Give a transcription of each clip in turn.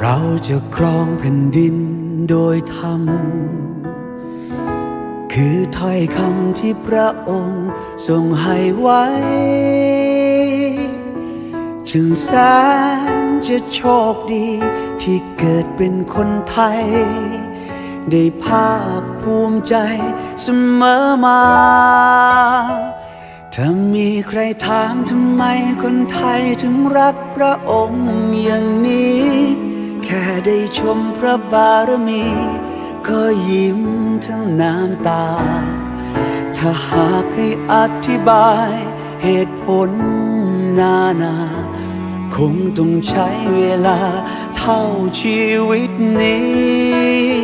เราจะครองแผ่นดินโดยธรรม คือถ้อยคำที่พระองค์ทรงให้ไว้ จึงแสนจะโชคดีที่เกิดเป็นคนไทย ได้ภาคภูมิใจเสมอมา ถ้ามีใครถามทำไมคนไทยถึงรักพระองค์อย่างนี้ แค่ได้ชมพระบารมี ก็ยิ้มทั้งน้ำตา ถ้าหากให้อธิบายเหตุผลนานา คงต้องใช้เวลาเท่าชีวิตนี้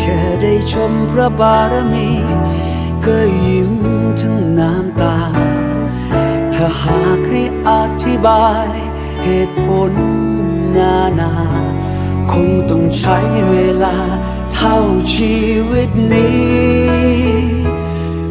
แค่ได้ชมพระบารมี ก็ยิ้มทั้งน้ำตา ถ้าหากให้อธิบาย เหตุผลนานา คงต้องใช้เวลาเท่าชีวิตนี้